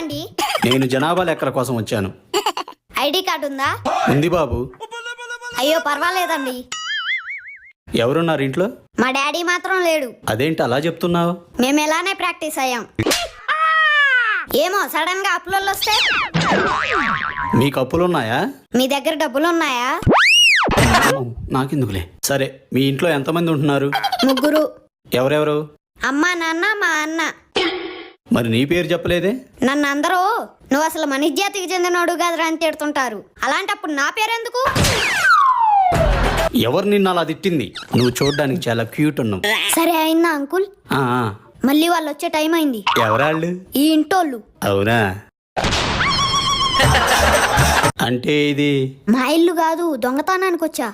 వచ్చారండి నేను జనాభా లెక్కల కోసం వచ్చాను. ఐడి కార్డు ఉందా? ఉంది బాబు. అయ్యో పర్వాలేదండి. ఎవరున్నారు ఇంట్లో? మా డాడీ మాత్రం లేడు. అదేంటి అలా చెప్తున్నావు? మేము ఎలానే ప్రాక్టీస్ అయ్యాం. ఏమో సడన్గా అప్పులలో వస్తే? మీకు అప్పులున్నాయా? మీ దగ్గర డబ్బులు ఉన్నాయా అమ్మో, నాకెందుకులే. సరే మీ ఇంట్లో ఎంతమంది ఉంటున్నారు? ముగ్గురు. ఎవరెవరు? అమ్మ నాన్న మా అన్న. మరి నీ పేరు చెప్పలేదే? నన్ను అందరూ నువ్వు అసలు మనిషి జాతికి చెందినోడు కదరా అని తిడుతుంటారు. అలాంటప్పుడు నా పేరెందుకు? ఎవరు నిన్ను అలా తిట్టింది? నువ్వు చూడడానికి చాలా క్యూట్ ఉన్నావు. సరే అయిందా అంకుల్? ఆ, ఆ. మళ్ళీ వాళ్ళు వచ్చే టైం అయింది. ఎవరాళ్ళు? ఈ ఇంటోళ్ళు. అవునా? అంటే ఇది? మా ఇల్లు కాదు దొంగతనానికి వచ్చా?